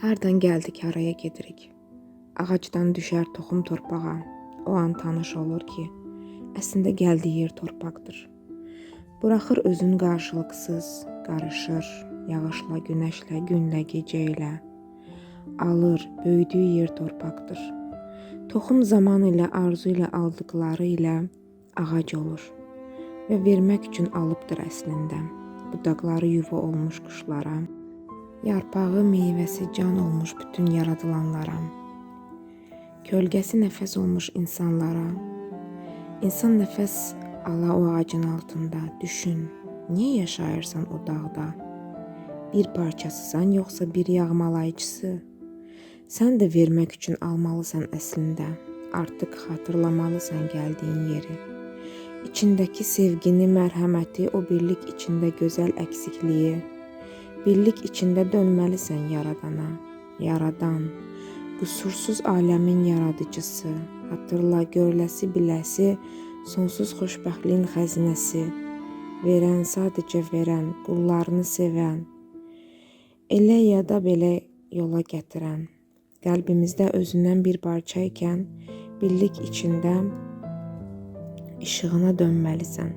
Hardan gəldik, haraya gedirik? Ağacdan düşər toxum torpağa. O an tanış olur ki, əslində gəldiyi yer torpaqdır. Buraxır özün qarşılıqsız, qarışır yağışla, günəşlə, günlə, gecə ilə. Alır, böyüdüyü yer torpaqdır. Toxum zaman ilə, arzu ilə aldıqları ilə ağac olur və vermək üçün alıbdır əslində. Budaqları yuva olmuş quşlara, yarpağı, meyvəsi can olmuş bütün yaradılanlara, kölgəsi nəfəs olmuş insanlara. İnsan nəfəs ala o ağacın altında. Düşün, niyə yaşayırsan o dağda? Bir parçasısan yoxsa bir yağmalayıcısı? Sən də vermək üçün almalısan əslində. Artıq xatırlamalısan gəldiyin yeri. İçindəki sevgini, mərhəməti, o birlik içində gözəl əksikliyi, birlik içində dönməlisən yaradana. Yaradan, qüsursuz aləmin yaradıcısı, hatırla, görləsi, biləsi, sonsuz xoşbəxtliyin xəzinəsi, verən, sadəcə verən, qullarını sevən, elə ya da belə yola gətirən, qəlbimizdə özündən bir parça ikən, birlik içində işığına dönməlisən.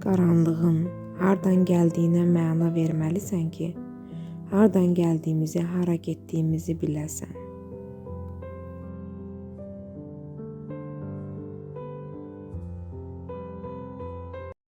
Qaranlığın hardan gəldiyinə məna verməlisən ki, hardan gəldiyimizi, hara getdiyimizi biləsən.